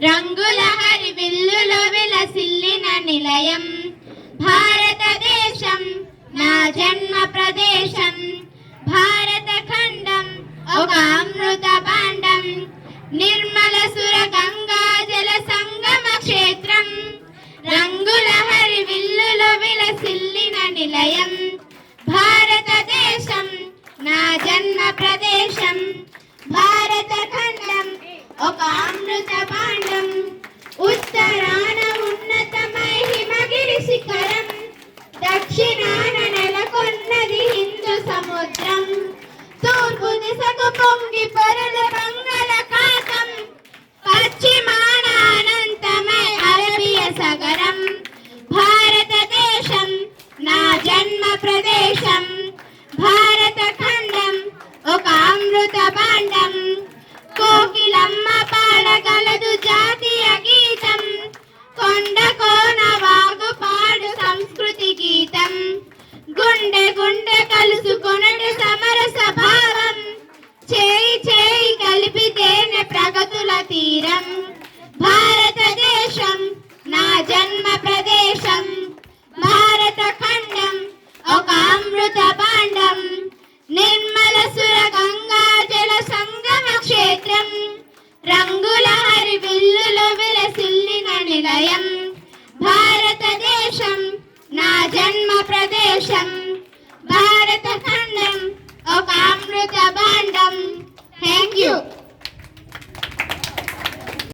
రంగులహరి విల్లులో విలసిల్లిన నిలయం. భారతదేశం నా జన్మ ప్రదేశం. భారత ఖండం ఒక అమృత భాండం నిర్మల సుర గంగా జల సంగమ క్షేత్రం. రంగులహరి విల్లులో విలసిల్లిన నిలయం. ఒక అమృత పాండం ఉత్తరాన ఉన్నతమై హిమగిరి శిఖరం దక్షిణాన నెలకొన్నది హిందూ సముద్రం. తూర్పు దిశకు పొంగి పొరల బంగాళాఖాతం గుండె కలుసుకొనటి సమరస భావం చేయి చేయి కలిపితేనే ప్రగతుల తీరం. భారతదేశం నా జన్మ ప్రదేశం. భారత ఖండం ఒక అమృత భాండం. నిర్మల సుర గంగా జల సంగమ క్షేత్రం. రంగుల హరి విల్లులో విలసిల్లిన నిలయం. భారతదేశం నా జన్మ ప్రదేశం.